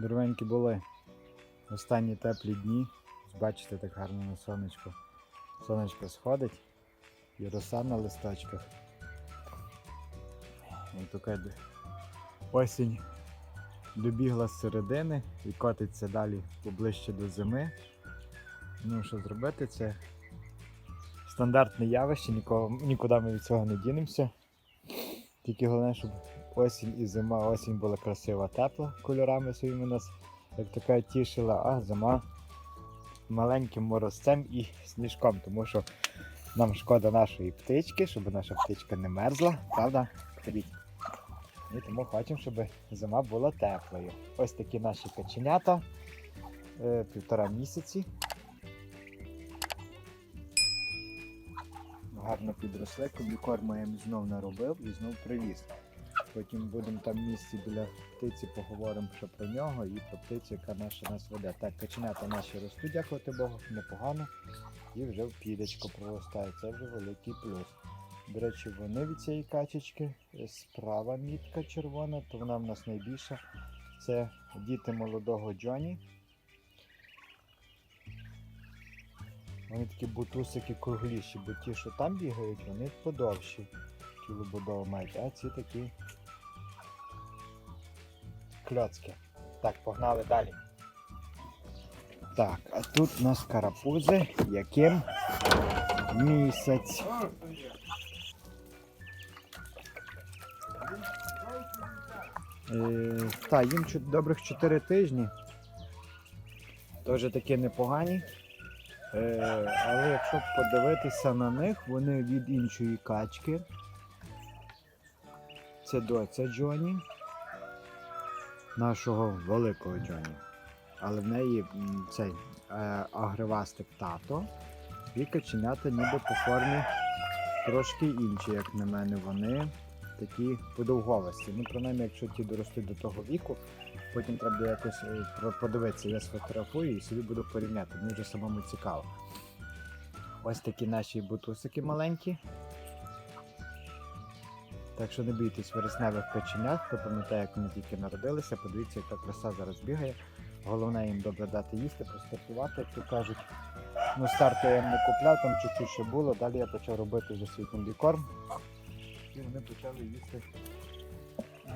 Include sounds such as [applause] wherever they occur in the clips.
Дорогенькі були останні теплі дні. Бачите, так гарно на сонечко. Сонечко сходить і роса на листочках. І така осінь добігла з середини і котиться далі поближче до зими. Ну, що зробити, це стандартне явище, нікого, нікуди ми від цього не дінемося. Тільки головне, щоб осінь і зима, осінь була красива, тепла, кольорами своїми нас, як така тішила, а зима маленьким морозцем і сніжком, тому що нам шкода нашої птички, щоб наша птичка не мерзла, правда? І тому хочемо, щоб зима була теплою. Ось такі наші каченята. Е, півтора місяці. Гарно підросли, комбікорм я їм знов наробив і знов привіз. Потім будемо там в місці біля птиці, поговоримо ще про нього і про птицю, яка наша нас веде. Так, каченята наші ростуть, дякувати Богу, непогано. І вже в підечко проростає. Це вже великий плюс. До речі, вони від цієї качечки е, справа мітка червона, то вона в нас найбільша. Це діти молодого Джоні. Вони такі бутусики кругліші, бо ті, що там бігають, вони подовші. Тілобудову мають, а ці такі кльоцки. Так, погнали далі. Так, а тут у нас карапузи, яким місяць. Е, та, їм добрих 4 тижні. Теж такі непогані. Е, але якщо подивитися на них, вони від іншої качки. Це доця Джоні, нашого великого Джоні. Але в неї цей е, агривастик тато. І каченята ніби по формі трошки інші, як на мене, вони такі подовговості. Ну, принаймні, якщо ті доростуть до того віку, потім треба якось е, подивитися, я сфотографую і собі буду порівняти. Мені вже самому цікаво. Ось такі наші бутусики маленькі. Так що не бійтесь вересневих каченят, хто пам'ятає, як вони тільки народилися, подивіться, яка краса зараз бігає. Головне їм добре дати їсти, простартувати, як то кажуть. Ну, старту я не купляв, там чуть-чуть ще було. Далі я почав робити вже свій комбікорм. І вони почали їсти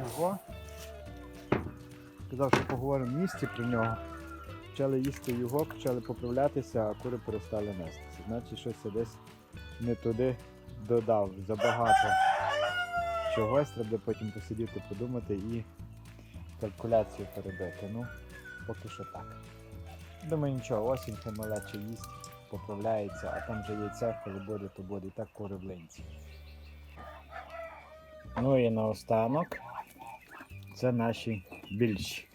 його. Сказав, що поговоримо в місті про нього. Почали їсти його, почали поправлятися, а кури перестали нестися. Значить, щось я десь не туди додав. Забагато чогось, треба потім посидіти, подумати і калькуляцію перебити. Ну, поки що так. Думаю, нічого, осінь хай малече їсть, поправляється, а там вже яйця, коли буде, то буде і так кури в. Ну і наостанок це наші більші.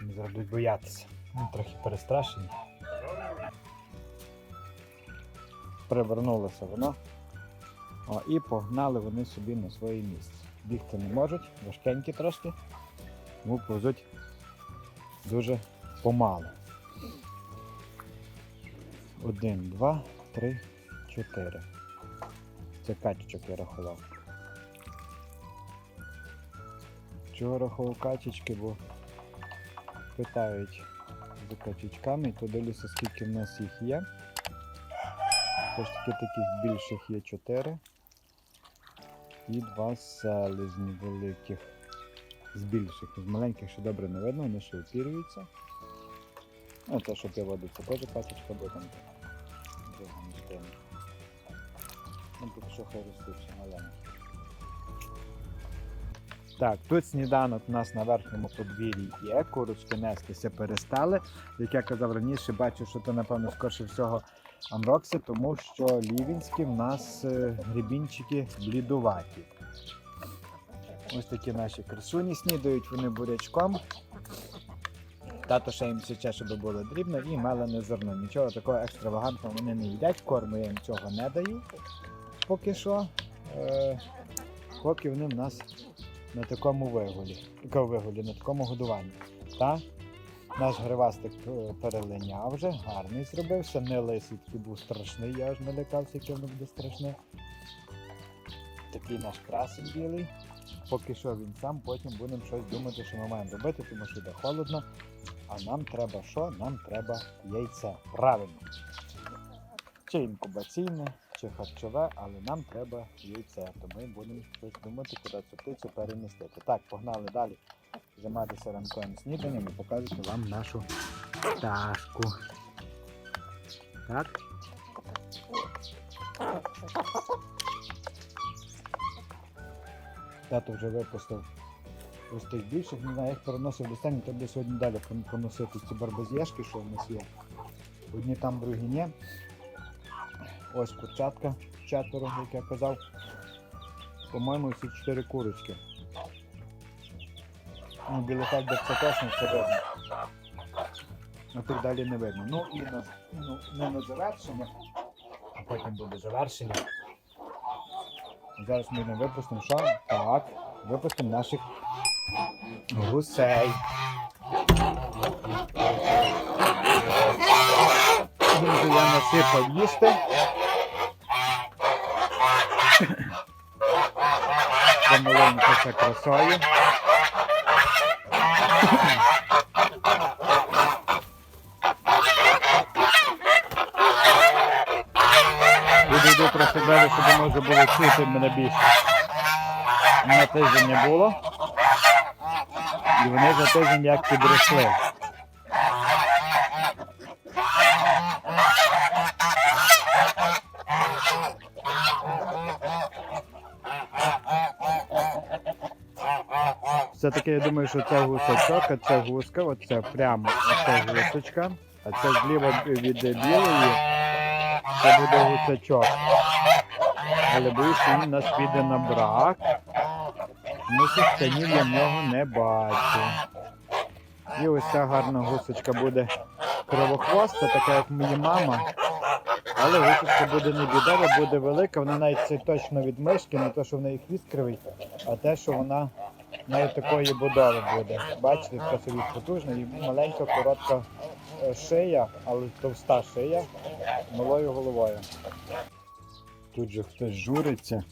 Вони зараз боятися. Ну, трохи перестрашені. Привернулося воно. О, і погнали вони собі на своє місце. Бігти не можуть, важкенькі трошки, тому повзуть дуже помало. Один, два, три, чотири. Це качечок я рахував. Чого рахував качечки, бо питають за качечками, то дивлюся, скільки в нас їх є. Все ж таки таких більших є 4. І два селезні великих. З більших, з маленьких ще добре не видно, вони ще опірюються. Ну, те, що приводиться, теж качечка буде там друга містина. Ну, поки що хай ростуть. Так, тут сніданок у нас на верхньому подвір'ї є, курочки нестися перестали. Як я казав раніше, бачу, що це, напевно, скорше всього амрокси, тому що лівінські в нас е, грибінчики блідуваті. Ось такі наші красуні снідають вони бурячком. Тато ще їм січе, щоб було дрібно і мелене зерно. Нічого такого екстравагантного вони не їдять, корму я їм цього не даю поки що. Е, поки вони в нас на. Такому вигулі, на такому годуванні. Та? Наш гривастик е, перелиняв вже, гарний зробився, не лисий такий був страшний, я аж не лякався, який воно буде страшне. Такий наш красик білий. Поки що він сам, потім будемо щось думати, що ми маємо робити, тому що йде холодно. А нам треба що? Нам треба яйце. Правильно. Чи інкубаційне, чи харчове, але нам треба яйце. То ми будемо щось думати, куди цю птицю перемістити. Так, погнали далі займатися ранковим сніданням і покажете вам нашу пташку. Так. Тато вже випустив ось тих більших, не знаю, як переносив до стані, то буде сьогодні далі поносити ці барбазєшки, що в нас є. Одні там, другі ні. Ось курчатка четверо, як я казав. По-моєму, всі чотири курочки. Ну, білофельдер це точно все видно. А тих далі не видно. Ну і на, ну, не на завершення, а потім буде завершення. Зараз ми не випустимо що? Так, випустимо наших гусей. Я насипав їсти. Помаленьку все красою. Йду трохи далі, щоб може було чути мене більше. У Мене тиждень не було. І вони за тиждень як підросли. Все-таки я думаю, що це гусачок, а це гуска, оце прямо оце гусочка, а це зліва від білої, це буде гусачок. Але боюсь, він нас піде на брак. Тому що станів я в нього не бачу. І ось ця гарна гусочка буде кривохвоста, така як моя мама. Але гусочка буде не бідова, буде велика, вона навіть це точно від мишки, не те, що в неї хвіст кривий, а те, що вона навіть такої будови буде. Бачите, така собі потужна і маленька, коротка е, шия, але товста шия малою головою. Тут же хтось журиться.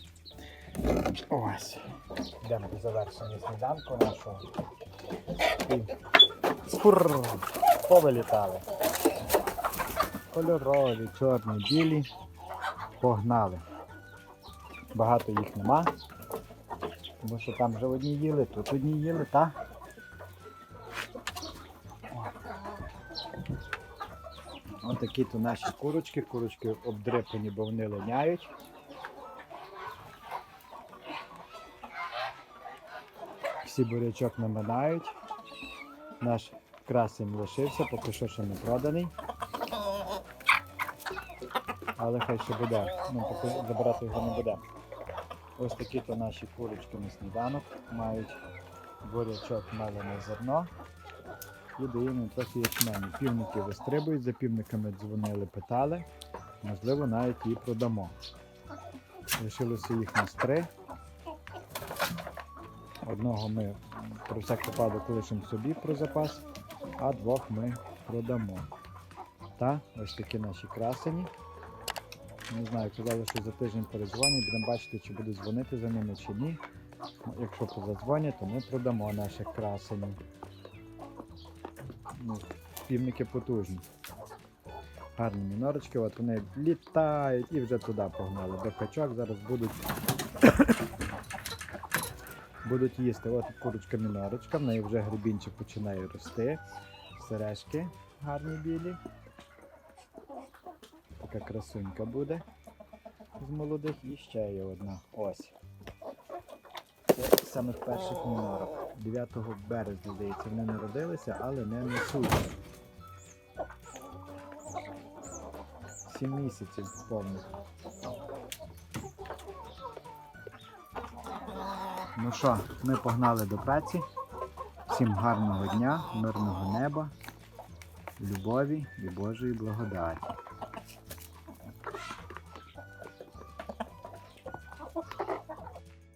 Ось. Йдемо до завершення сніданку нашого. І... Повилітали. Кольорові, чорні, білі. Погнали. Багато їх нема. Тому що там вже одні їли, тут одні їли, та? Ось такі то наші курочки. Курочки обдрипані, бо вони линяють. Всі бурячок наминають. Наш красень лишився, поки що ще не проданий. Але хай ще буде. Ну, поки забирати його не буде. Ось такі то наші курочки на сніданок. Мають бурячок мелене зерно. І даємо трохи ячменю. Півники вистрибують, за півниками дзвонили, питали. Можливо, навіть і продамо. Лишилося їх нас три. Одного ми про всяк випадок лишимо собі про запас, а двох ми продамо. Та ось такі наші красені. Не знаю, казали, що за тиждень перезвонять, будемо бачити, чи будуть дзвонити за ними чи ні. Якщо позадзвонять, то ми продамо наших красенів. Ну, півники потужні. Гарні мінорочки, от вони літають і вже туди погнали. До качок зараз будуть [coughs] будуть їсти. От курочка мінорочка, в неї вже грибінчик починає рости. Сережки гарні білі. Така красунька буде з молодих і ще є одна. Ось. Це з самих перших мінорок. 9 березня, здається, вони народилися, але не несуть. 7 місяців повних. Ну що, ми погнали до праці. Всім гарного дня, мирного неба, любові і Божої благодаті.